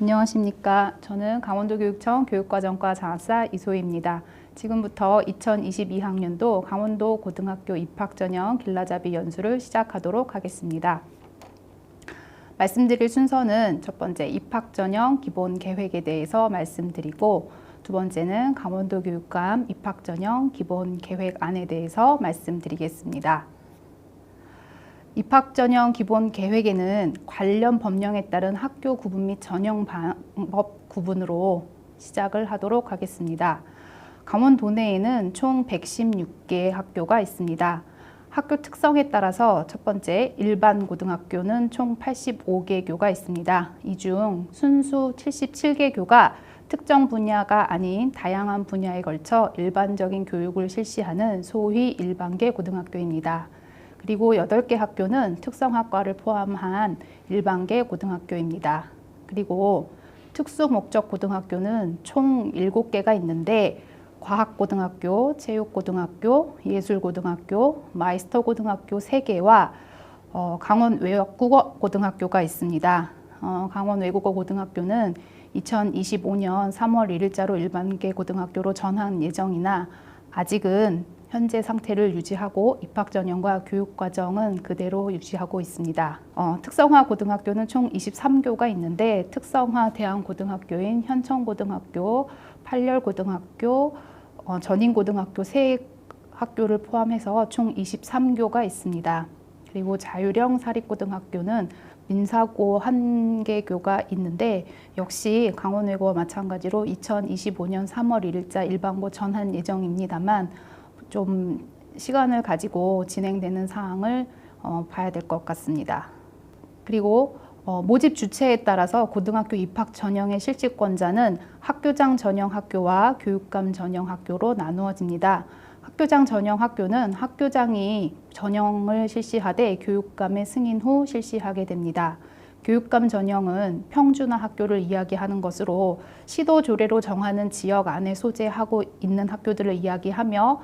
안녕하십니까. 저는 강원도교육청 교육과정과 장학사 이소희입니다. 지금부터 2022학년도 강원도 고등학교 입학 전형 길라잡이 연수를 시작하도록 하겠습니다. 말씀드릴 순서는 첫 번째 입학 전형 기본 계획에 대해서 말씀드리고 두 번째는 강원도 교육감 입학 전형 기본 계획안에 대해서 말씀드리겠습니다. 입학 전형 기본 계획에는 관련 법령에 따른 학교 구분 및 전형 방법 구분으로 시작을 하도록 하겠습니다. 강원 도 내에는 총 116개 학교가 있습니다. 학교 특성에 따라서 첫 번째 일반 고등학교는 총 85개 교가 있습니다. 이 중 순수 77개 교가 특정 분야가 아닌 다양한 분야에 걸쳐 일반적인 교육을 실시하는 소위 일반계 고등학교입니다. 그리고 8개 학교는 특성학과를 포함한 일반계 고등학교입니다. 그리고 특수목적 고등학교는 총 7개가 있는데 과학고등학교, 체육고등학교, 예술고등학교, 마이스터고등학교 3개와 어, 강원 외국어 고등학교가 있습니다. 어, 강원 외국어 고등학교는 2025년 3월 1일자로 일반계 고등학교로 전환 예정이나 아직은 현재 상태를 유지하고 입학 전형과 교육 과정은 그대로 유지하고 있습니다. 어, 특성화 고등학교는 총 23교가 있는데 특성화 대한 고등학교인 현천고등학교, 팔렬고등학교, 어, 전인고등학교 세 학교를 포함해서 총 23교가 있습니다. 그리고 자유령 사립고등학교는 민사고 한 개 교가 있는데 역시 강원외고와 마찬가지로 2025년 3월 1일자 일반고 전환 예정입니다만 좀 시간을 가지고 진행되는 사항을 어, 봐야 될 것 같습니다. 그리고 어, 모집 주체에 따라서 고등학교 입학 전형의 실직권자는 학교장 전형 학교와 교육감 전형 학교로 나누어집니다. 학교장 전형 학교는 학교장이 전형을 실시하되 교육감의 승인 후 실시하게 됩니다. 교육감 전형은 평준화 학교를 이야기하는 것으로 시도 조례로 정하는 지역 안에 소재하고 있는 학교들을 이야기하며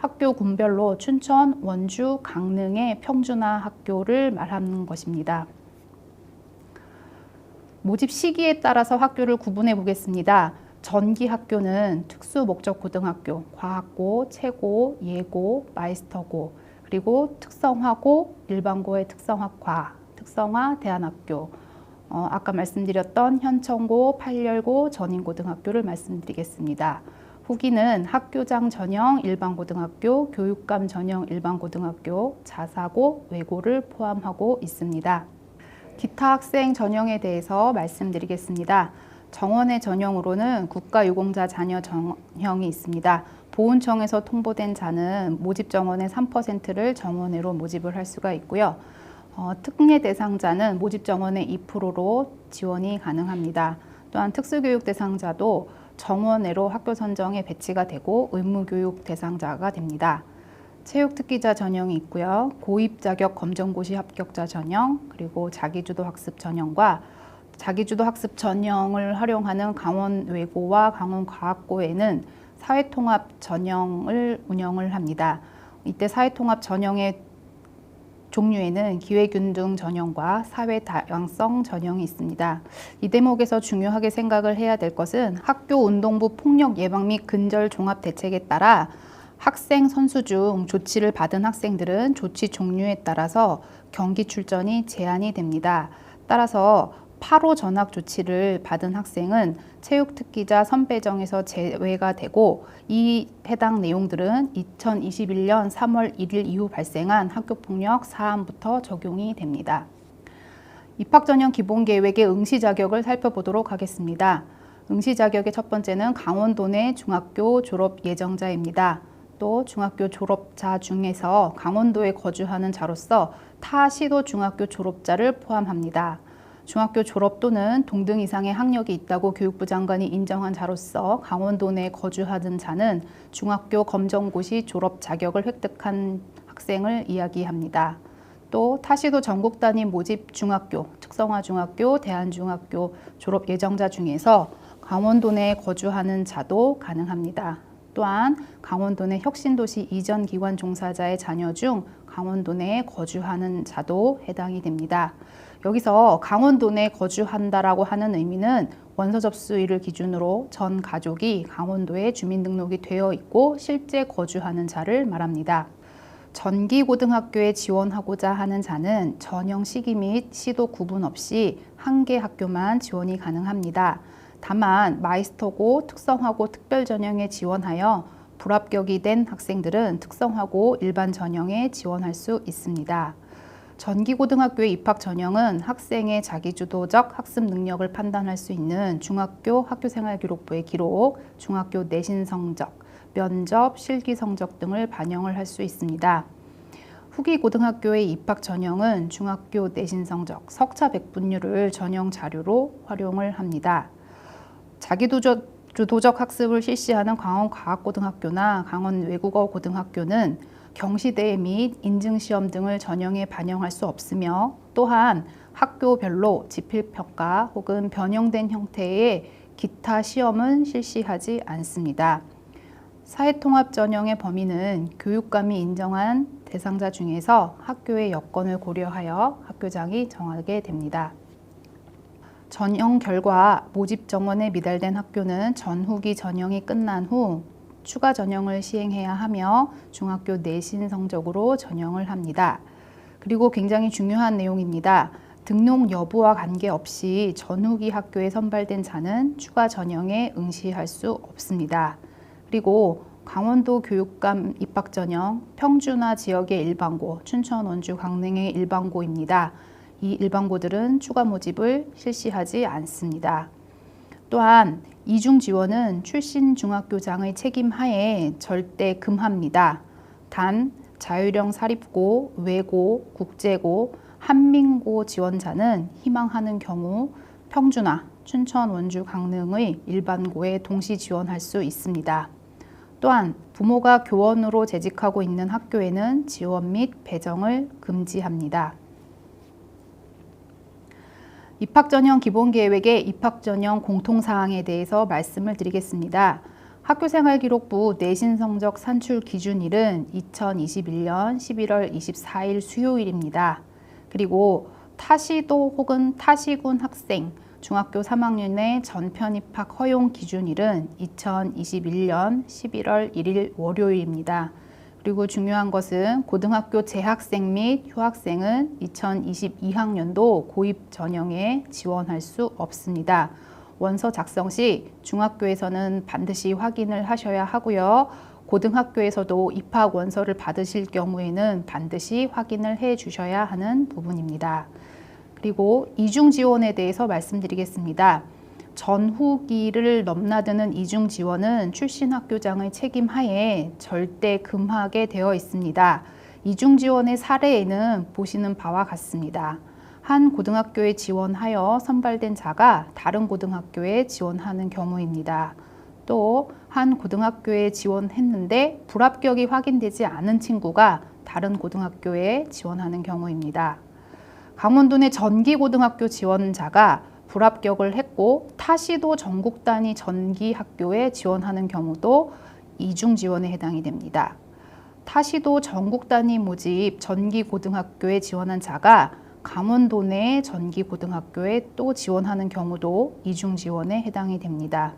학교 군별로 춘천, 원주, 강릉의 평준화 학교를 말하는 것입니다. 모집 시기에 따라서 학교를 구분해 보겠습니다. 전기 학교는 특수 목적 고등학교, 과학고, 최고, 예고, 마이스터고, 그리고 특성화고, 일반고의 특성학과, 특성화 대안학교, 어, 아까 말씀드렸던 현천고, 팔열고, 전인고등학교를 말씀드리겠습니다. 후기는 학교장 전형 일반고등학교, 교육감 전형 일반고등학교, 자사고, 외고를 포함하고 있습니다. 기타 학생 전형에 대해서 말씀드리겠습니다. 정원의 전형으로는 국가유공자 자녀 전형이 있습니다. 보훈청에서 통보된 자는 모집 정원의 3%를 정원외로 모집을 할 수가 있고요. 어, 특례 대상자는 모집 정원의 2%로 지원이 가능합니다. 또한 특수교육 대상자도 정원외로 학교 선정에 배치가 되고 의무교육 대상자가 됩니다. 체육특기자 전형이 있고요. 고입 자격 검정고시 합격자 전형, 그리고 자기주도 학습 전형과 자기주도 학습 전형을 활용하는 강원 외고와 강원 과학고에는 사회통합 전형을 운영을 합니다. 이때 사회통합 전형의 종류에는 기회균등 전형과 사회 다양성 전형이 있습니다. 이 대목에서 중요하게 생각을 해야 될 것은 학교 운동부 폭력 예방 및 근절 종합 대책에 따라 학생 선수 중 조치를 받은 학생들은 조치 종류에 따라서 경기 출전이 제한이 됩니다. 따라서 8호 전학 조치를 받은 학생은 체육특기자 선배정에서 제외가 되고 이 해당 내용들은 2021년 3월 1일 이후 발생한 학교폭력 사안부터 적용이 됩니다. 입학 전형 기본 계획의 응시 자격을 살펴보도록 하겠습니다. 응시 자격의 첫 번째는 강원도 내 중학교 졸업 예정자입니다. 또 중학교 졸업자 중에서 강원도에 거주하는 자로서 타 시도 중학교 졸업자를 포함합니다. 중학교 졸업 또는 동등 이상의 학력이 있다고 교육부 장관이 인정한 자로서 강원도 내에 거주하는 자는 중학교 검정고시 졸업 자격을 획득한 학생을 이야기합니다. 또 타시도 전국 단위 모집 중학교, 특성화 중학교, 대한중학교 졸업 예정자 중에서 강원도 내에 거주하는 자도 가능합니다. 또한 강원도 내 혁신도시 이전 기관 종사자의 자녀 중 강원도 내에 거주하는 자도 해당이 됩니다. 여기서 강원도 내에 거주한다라고 하는 의미는 원서 접수일을 기준으로 전 가족이 강원도에 주민등록이 되어 있고 실제 거주하는 자를 말합니다. 전기고등학교에 지원하고자 하는 자는 전형 시기 및 시도 구분 없이 한 개 학교만 지원이 가능합니다. 다만 마이스터고 특성화고 특별 전형에 지원하여 불합격이 된 학생들은 특성화고 일반 전형에 지원할 수 있습니다. 전기고등학교의 입학 전형은 학생의 자기주도적 학습 능력을 판단할 수 있는 중학교 학교생활기록부의 기록, 중학교 내신 성적, 면접, 실기 성적 등을 반영을 할 수 있습니다. 후기 고등학교의 입학 전형은 중학교 내신 성적, 석차 백분율을 전형 자료로 활용을 합니다. 자기주도적 학습을 실시하는 강원과학고등학교나 강원 외국어 고등학교는 경시대회 및 인증시험 등을 전형에 반영할 수 없으며 또한 학교별로 지필평가 혹은 변형된 형태의 기타 시험은 실시하지 않습니다. 사회통합 전형의 범위는 교육감이 인정한 대상자 중에서 학교의 여건을 고려하여 학교장이 정하게 됩니다. 전형 결과 모집 정원에 미달된 학교는 전후기 전형이 끝난 후 추가 전형을 시행해야 하며 중학교 내신 성적으로 전형을 합니다. 그리고 굉장히 중요한 내용입니다. 등록 여부와 관계없이 전후기 학교에 선발된 자는 추가 전형에 응시할 수 없습니다. 그리고 강원도 교육감 입학 전형 평준화 지역의 일반고, 춘천, 원주, 강릉의 일반고입니다. 이 일반고들은 추가 모집을 실시하지 않습니다. 또한 이중 지원은 출신 중학교장의 책임 하에 절대 금합니다. 단 자율형 사립고, 외고, 국제고, 한민고 지원자는 희망하는 경우 평준화, 춘천, 원주, 강릉의 일반고에 동시 지원할 수 있습니다. 또한 부모가 교원으로 재직하고 있는 학교에는 지원 및 배정을 금지합니다. 입학 전형 기본 계획의 입학 전형 공통 사항에 대해서 말씀을 드리겠습니다. 학교생활기록부 내신 성적 산출 기준일은 2021년 11월 24일 수요일입니다. 그리고 타시도 혹은 타시군 학생 중학교 3학년의 전편 입학 허용 기준일은 2021년 11월 1일 월요일입니다. 그리고 중요한 것은 고등학교 재학생 및 휴학생은 2022학년도 고입 전형에 지원할 수 없습니다. 원서 작성 시 중학교에서는 반드시 확인을 하셔야 하고요. 고등학교에서도 입학 원서를 받으실 경우에는 반드시 확인을 해 주셔야 하는 부분입니다. 그리고 이중 지원에 대해서 말씀드리겠습니다. 전후기를 넘나드는 이중 지원은 출신 학교장의 책임 하에 절대 금하게 되어 있습니다. 이중 지원의 사례에는 보시는 바와 같습니다. 한 고등학교에 지원하여 선발된 자가 다른 고등학교에 지원하는 경우입니다. 또 한 고등학교에 지원했는데 불합격이 확인되지 않은 친구가 다른 고등학교에 지원하는 경우입니다. 강원도 내 전기고등학교 지원자가 불합격을 했고 타시도 전국 단위 전기 학교에 지원하는 경우도 이중 지원에 해당이 됩니다. 타시도 전국 단위 모집 전기 고등학교에 지원한 자가 강원도 내 전기 고등학교에 또 지원하는 경우도 이중 지원에 해당이 됩니다.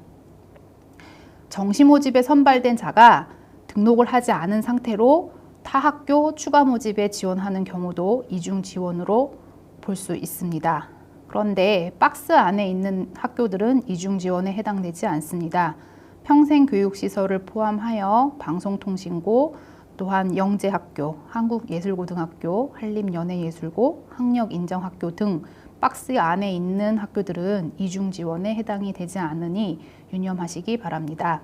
정시 모집에 선발된 자가 등록을 하지 않은 상태로 타 학교 추가 모집에 지원하는 경우도 이중 지원으로 볼 수 있습니다. 그런데 박스 안에 있는 학교들은 이중 지원에 해당되지 않습니다. 평생 교육시설을 포함하여 방송통신고, 또한 영재학교, 한국예술고등학교, 한림연예예술고, 학력인정학교 등 박스 안에 있는 학교들은 이중 지원에 해당이 되지 않으니 유념하시기 바랍니다.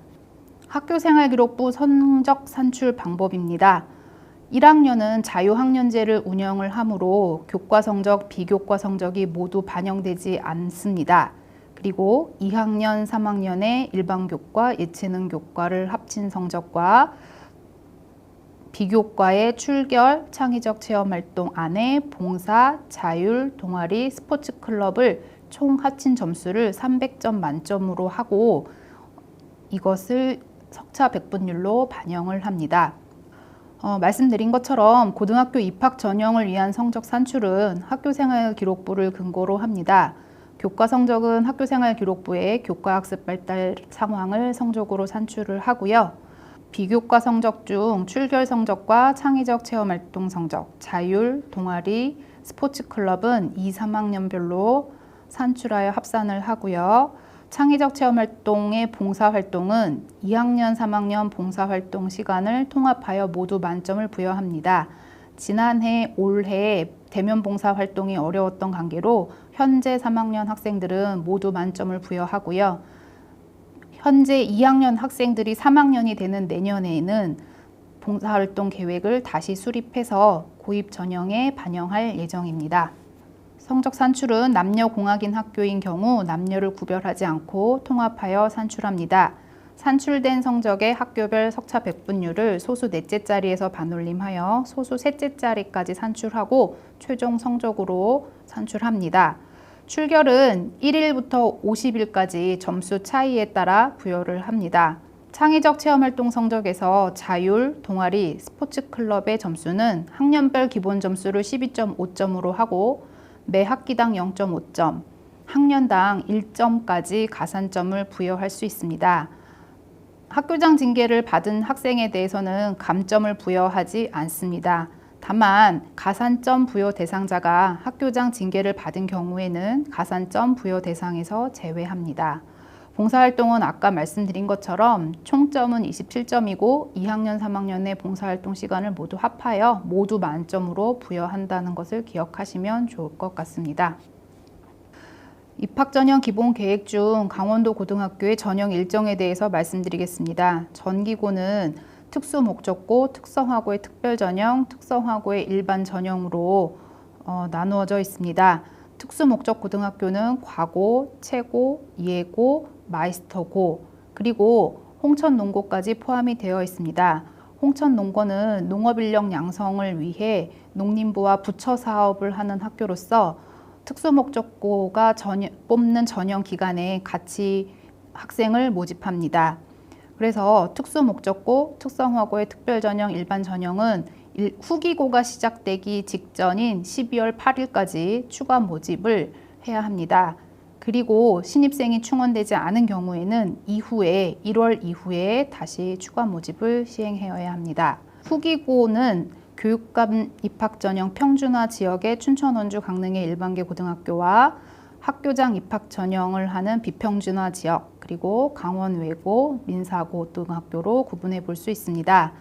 학교생활기록부 성적 산출 방법입니다. 1학년은 자유학년제를 운영을 하므로 교과 성적, 비교과 성적이 모두 반영되지 않습니다. 그리고 2학년, 3학년의 일반교과, 예체능 교과를 합친 성적과 비교과의 출결, 창의적 체험활동 안에 봉사, 자율, 동아리, 스포츠 클럽을 총 합친 점수를 300점 만점으로 하고 이것을 석차 백분율로 반영을 합니다. 어, 말씀드린 것처럼 고등학교 입학 전형을 위한 성적 산출은 학교생활 기록부를 근거로 합니다. 교과 성적은 학교생활 기록부에 교과 학습 발달 상황을 성적으로 산출을 하고요. 비교과 성적 중 출결 성적과 창의적 체험 활동 성적, 자율, 동아리, 스포츠 클럽은 2, 3학년별로 산출하여 합산을 하고요. 창의적 체험 활동의 봉사 활동은 2학년, 3학년 봉사 활동 시간을 통합하여 모두 만점을 부여합니다. 지난해, 올해 대면 봉사 활동이 어려웠던 관계로 현재 3학년 학생들은 모두 만점을 부여하고요. 현재 2학년 학생들이 3학년이 되는 내년에는 봉사활동 계획을 다시 수립해서 고입 전형에 반영할 예정입니다. 성적 산출은 남녀 공학인 학교인 경우 남녀를 구별하지 않고 통합하여 산출합니다. 산출된 성적의 학교별 석차 백분율을 소수 넷째 자리에서 반올림하여 소수 셋째 자리까지 산출하고 최종 성적으로 산출합니다. 출결은 1일부터 50일까지 점수 차이에 따라 부여를 합니다. 창의적 체험활동 성적에서 자율, 동아리, 스포츠 클럽의 점수는 학년별 기본 점수를 12.5점으로 하고 매 학기당 0.5점, 학년당 1점까지 가산점을 부여할 수 있습니다. 학교장 징계를 받은 학생에 대해서는 감점을 부여하지 않습니다. 다만 가산점 부여 대상자가 학교장 징계를 받은 경우에는 가산점 부여 대상에서 제외합니다. 봉사활동은 아까 말씀드린 것처럼 총점은 27점이고 2학년, 3학년의 봉사활동 시간을 모두 합하여 모두 만점으로 부여한다는 것을 기억하시면 좋을 것 같습니다. 입학 전형 기본 계획 중 강원도 고등학교의 전형 일정에 대해서 말씀드리겠습니다. 전기고는 특수 목적고, 특성화고의 특별 전형, 특성화고의 일반 전형으로 어, 나누어져 있습니다. 특수 목적 고등학교는 과고, 최고, 예고, 마이스터고, 그리고 홍천 농고까지 포함이 되어 있습니다. 홍천 농고는 농업 인력 양성을 위해 농림부와 부처 사업을 하는 학교로서 특수 목적고가 전형, 뽑는 전형 기간에 같이 학생을 모집합니다. 그래서 특수 목적고, 특성화고의 특별 전형, 일반 전형은 일, 후기고가 시작되기 직전인 12월 8일까지 추가 모집을 해야 합니다. 그리고 신입생이 충원되지 않은 경우에는 이후에 1월 이후에 다시 추가 모집을 시행해야 합니다. 후기고는 교육감 입학 전형 평준화 지역의 춘천 원주 강릉의 일반계 고등학교와 학교장 입학 전형을 하는 비평준화 지역 그리고 강원 외고 민사고 등학교로 구분해 볼 수 있습니다.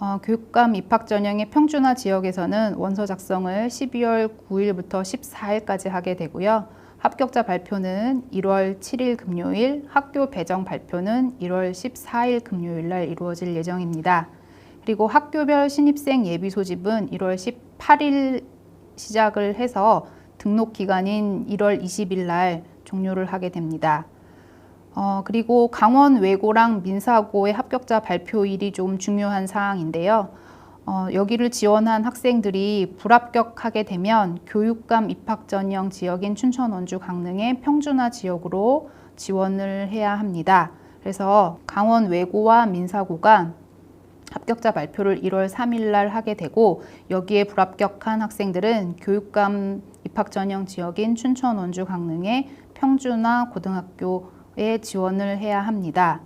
어, 교육감 입학 전형의 평준화 지역에서는 원서 작성을 12월 9일부터 14일까지 하게 되고요. 합격자 발표는 1월 7일 금요일, 학교 배정 발표는 1월 14일 금요일 날 이루어질 예정입니다. 그리고 학교별 신입생 예비 소집은 1월 18일 시작을 해서 등록 기간인 1월 20일 날 종료를 하게 됩니다. 어, 그리고 강원 외고랑 민사고의 합격자 발표일이 좀 중요한 사항인데요. 어, 여기를 지원한 학생들이 불합격하게 되면 교육감 입학 전형 지역인 춘천, 원주, 강릉의 평준화 지역으로 지원을 해야 합니다. 그래서 강원 외고와 민사고가 합격자 발표를 1월 3일 날 하게 되고 여기에 불합격한 학생들은 교육감 입학 전형 지역인 춘천, 원주, 강릉의 평준화 고등학교에 지원을 해야 합니다.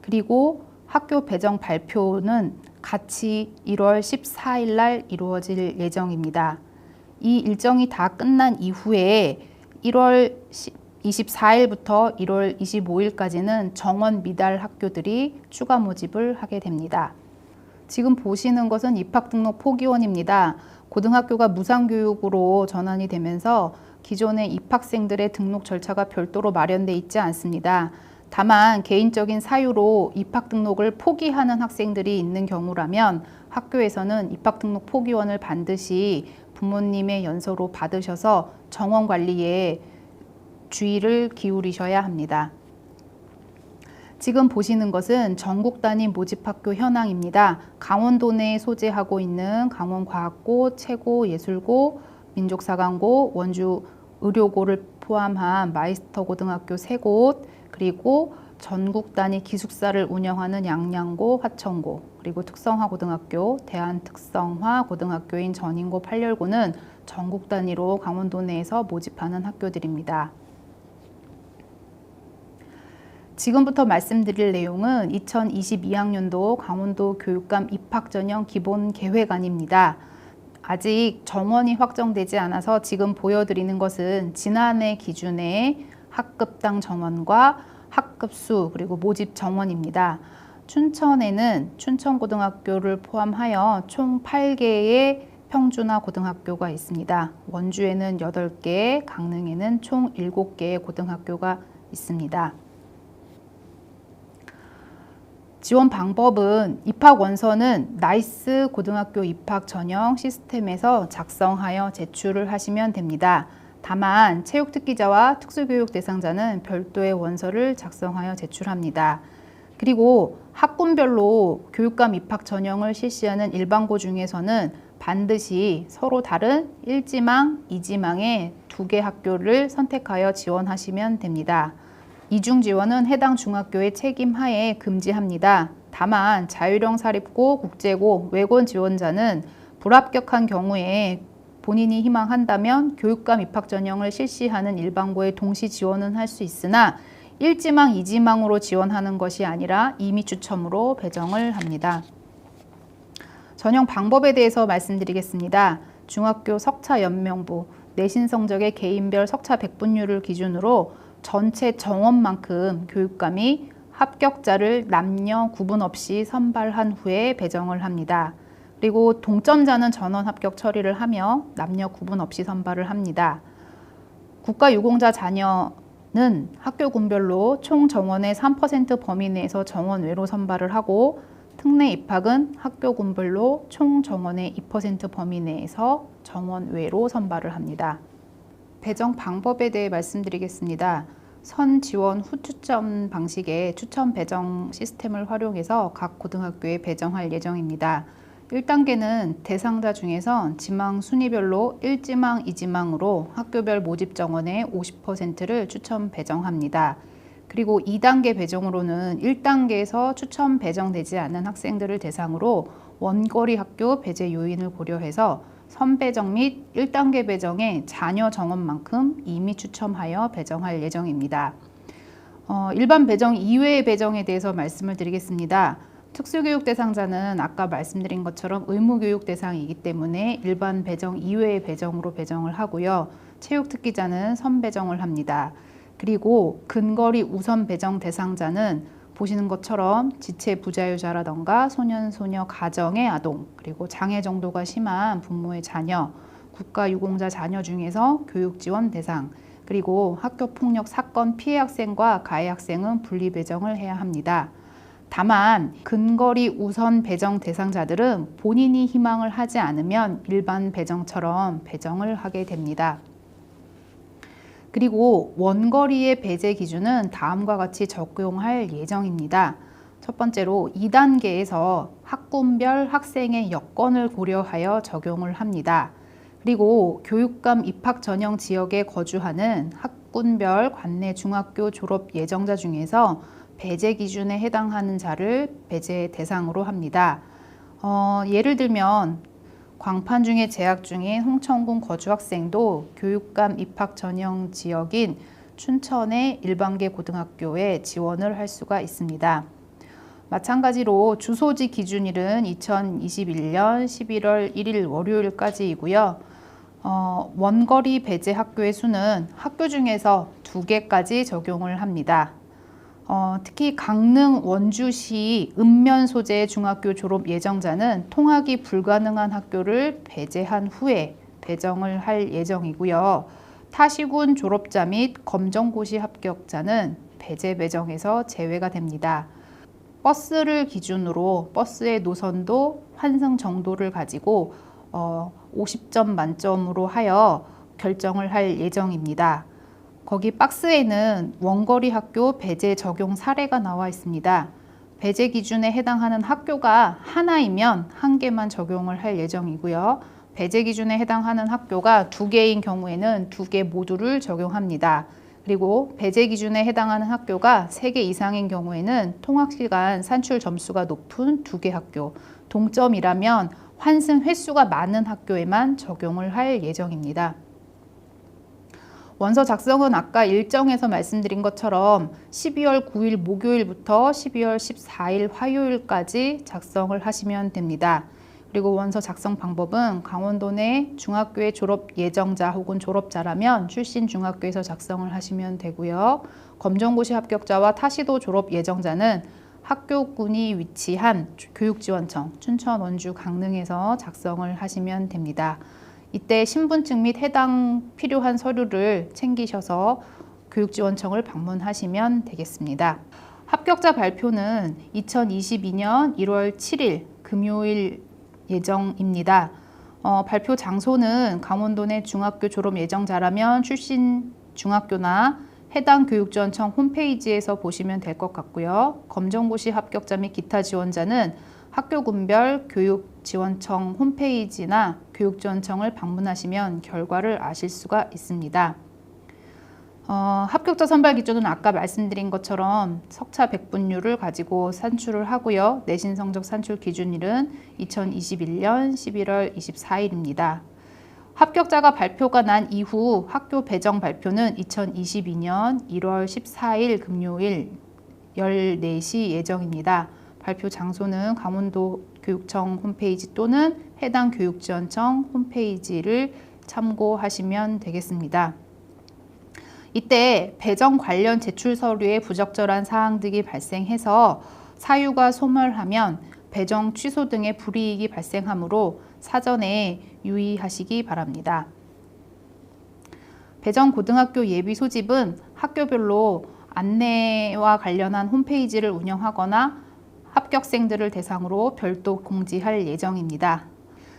그리고 학교 배정 발표는 같이 1월 14일 날 이루어질 예정입니다. 이 일정이 다 끝난 이후에 1월 24일부터 1월 25일까지는 정원 미달 학교들이 추가 모집을 하게 됩니다. 지금 보시는 것은 입학 등록 포기원입니다. 고등학교가 무상교육으로 전환이 되면서 기존의 입학생들의 등록 절차가 별도로 마련돼 있지 않습니다. 다만 개인적인 사유로 입학 등록을 포기하는 학생들이 있는 경우라면 학교에서는 입학 등록 포기원을 반드시 부모님의 연서로 받으셔서 정원 관리에 주의를 기울이셔야 합니다. 지금 보시는 것은 전국 단위 모집학교 현황입니다. 강원도 내에 소재하고 있는 강원과학고, 최고, 예술고, 민족사관고, 원주 의료고를 포함한 마이스터 고등학교 세 곳, 그리고 전국 단위 기숙사를 운영하는 양양고, 화천고, 그리고 특성화 고등학교, 대한특성화 고등학교인 전인고, 팔렬고는 전국 단위로 강원도 내에서 모집하는 학교들입니다. 지금부터 말씀드릴 내용은 2022학년도 강원도 교육감 입학 전형 기본 계획안입니다. 아직 정원이 확정되지 않아서 지금 보여드리는 것은 지난해 기준의 학급당 정원과 학급수 그리고 모집 정원입니다. 춘천에는 춘천고등학교를 포함하여 총 8개의 평준화 고등학교가 있습니다. 원주에는 8개, 강릉에는 총 7개의 고등학교가 있습니다. 지원 방법은 입학 원서는 나이스 고등학교 입학 전형 시스템에서 작성하여 제출을 하시면 됩니다. 다만 체육특기자와 특수교육 대상자는 별도의 원서를 작성하여 제출합니다. 그리고 학군별로 교육감 입학 전형을 실시하는 일반고 중에서는 반드시 서로 다른 1지망, 2지망의 두 개 학교를 선택하여 지원하시면 됩니다. 이중 지원은 해당 중학교의 책임 하에 금지합니다. 다만 자율형 사립고, 국제고, 외권 지원자는 불합격한 경우에 본인이 희망한다면 교육감 입학 전형을 실시하는 일반고에 동시 지원은 할 수 있으나 1지망, 2지망으로 지원하는 것이 아니라 임의 추첨으로 배정을 합니다. 전형 방법에 대해서 말씀드리겠습니다. 중학교 석차 연명부 내신 성적의 개인별 석차 백분율을 기준으로 전체 정원만큼 교육감이 합격자를 남녀 구분 없이 선발한 후에 배정을 합니다. 그리고 동점자는 전원 합격 처리를 하며 남녀 구분 없이 선발을 합니다. 국가 유공자 자녀는 학교 군별로 총 정원의 3% 범위 내에서 정원 외로 선발을 하고 특례 입학은 학교 군별로 총 정원의 2% 범위 내에서 정원 외로 선발을 합니다. 배정 방법에 대해 말씀드리겠습니다. 선 지원 후 추첨 방식의 추첨 배정 시스템을 활용해서 각 고등학교에 배정할 예정입니다. 1단계는 대상자 중에서 지망 순위별로 1지망, 2지망으로 학교별 모집 정원의 50%를 추첨 배정합니다. 그리고 2단계 배정으로는 1단계에서 추첨 배정되지 않는 학생들을 대상으로 원거리 학교 배제 요인을 고려해서 선배정 및 1단계 배정의 자녀 정원만큼 이미 추첨하여 배정할 예정입니다. 어, 일반 배정 이외의 배정에 대해서 말씀을 드리겠습니다. 특수교육 대상자는 아까 말씀드린 것처럼 의무교육 대상이기 때문에 일반 배정 이외의 배정으로 배정을 하고요. 체육특기자는 선배정을 합니다. 그리고 근거리 우선 배정 대상자는 보시는 것처럼 지체 부자유자라던가 소년 소녀 가정의 아동 그리고 장애 정도가 심한 부모의 자녀 국가 유공자 자녀 중에서 교육 지원 대상 그리고 학교 폭력 사건 피해 학생과 가해 학생은 분리 배정을 해야 합니다. 다만 근거리 우선 배정 대상자들은 본인이 희망을 하지 않으면 일반 배정처럼 배정을 하게 됩니다. 그리고 원거리의 배제 기준은 다음과 같이 적용할 예정입니다. 첫 번째로 2단계에서 학군별 학생의 여건을 고려하여 적용을 합니다. 그리고 교육감 입학 전형 지역에 거주하는 학군별 관내 중학교 졸업 예정자 중에서 배제 기준에 해당하는 자를 배제 대상으로 합니다. 어, 예를 들면 광판 중에 재학 중인 홍천군 거주 학생도 교육감 입학 전형 지역인 춘천의 일반계 고등학교에 지원을 할 수가 있습니다. 마찬가지로 주소지 기준일은 2021년 11월 1일 월요일까지이고요. 어, 원거리 배제 학교의 수는 학교 중에서 두 개까지 적용을 합니다. 어, 특히 강릉 원주시 읍면 소재 중학교 졸업 예정자는 통학이 불가능한 학교를 배제한 후에 배정을 할 예정이고요. 타시군 졸업자 및 검정고시 합격자는 배제 배정에서 제외가 됩니다. 버스를 기준으로 버스의 노선도 환승 정도를 가지고 어, 50점 만점으로 하여 결정을 할 예정입니다. 거기 박스에는 원거리 학교 배제 적용 사례가 나와 있습니다. 배제 기준에 해당하는 학교가 하나이면 한 개만 적용을 할 예정이고요. 배제 기준에 해당하는 학교가 두 개인 경우에는 두 개 모두를 적용합니다. 그리고 배제 기준에 해당하는 학교가 3개 이상인 경우에는 통학 시간 산출 점수가 높은 두 개 학교, 동점이라면 환승 횟수가 많은 학교에만 적용을 할 예정입니다. 원서 작성은 아까 일정에서 말씀드린 것처럼 12월 9일 목요일부터 12월 14일 화요일까지 작성을 하시면 됩니다. 그리고 원서 작성 방법은 강원도 내 중학교의 졸업 예정자 혹은 졸업자라면 출신 중학교에서 작성을 하시면 되고요. 검정고시 합격자와 타시도 졸업 예정자는 학교군이 위치한 교육지원청 춘천, 원주, 강릉에서 작성을 하시면 됩니다. 이때 신분증 및 해당 필요한 서류를 챙기셔서 교육지원청을 방문하시면 되겠습니다. 합격자 발표는 2022년 1월 7일 금요일 예정입니다. 어, 발표 장소는 강원도 내 중학교 졸업 예정자라면 출신 중학교나 해당 교육지원청 홈페이지에서 보시면 될 것 같고요. 검정고시 합격자 및 기타 지원자는 학교군별 교육 지원청 홈페이지나 교육지원청을 방문하시면 결과를 아실 수가 있습니다. 어, 합격자 선발 기준은 아까 말씀드린 것처럼 석차 백분율을 가지고 산출을 하고요. 내신 성적 산출 기준일은 2021년 11월 24일입니다. 합격자가 발표가 난 이후 학교 배정 발표는 2022년 1월 14일 금요일 14시 예정입니다. 발표 장소는 강원도 교육청 홈페이지 또는 해당 교육지원청 홈페이지를 참고하시면 되겠습니다. 이때 배정 관련 제출 서류에 부적절한 사항 등이 발생해서 사유가 소멸하면 배정 취소 등의 불이익이 발생하므로 사전에 유의하시기 바랍니다. 배정 고등학교 예비 소집은 학교별로 안내와 관련한 홈페이지를 운영하거나 합격생들을 대상으로 별도 공지할 예정입니다.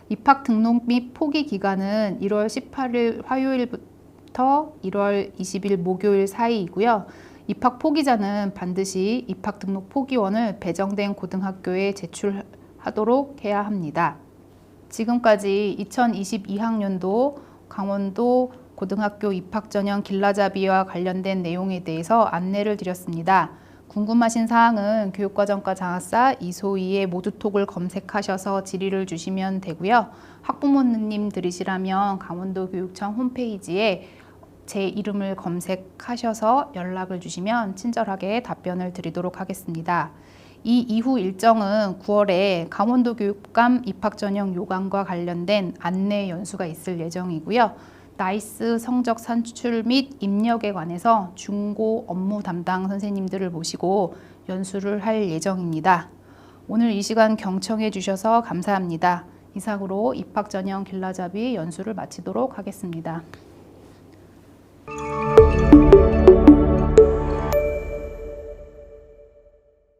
입학 등록 및 포기 기간은 1월 18일 화요일부터 1월 20일 목요일 사이이고요. 입학 포기자는 반드시 입학 등록 포기원을 배정된 고등학교에 제출하도록 해야 합니다. 지금까지 2022학년도 강원도 고등학교 입학 전형 길라잡이와 관련된 내용에 대해서 안내를 드렸습니다. 궁금하신 사항은 교육과정과 장학사 이소희의 모두톡을 검색하셔서 질의를 주시면 되고요. 학부모님 들이시라면 강원도 교육청 홈페이지에 제 이름을 검색하셔서 연락을 주시면 친절하게 답변을 드리도록 하겠습니다. 이 이후 일정은 9월에 강원도 교육감 입학 전형 요강과 관련된 안내 연수가 있을 예정이고요. 나이스 성적 산출 및 입력에 관해서 중고 업무 담당 선생님들을 모시고 연수를 할 예정입니다. 오늘 이 시간 경청해 주셔서 감사합니다. 이상으로 입학 전형 길라잡이 연수를 마치도록 하겠습니다.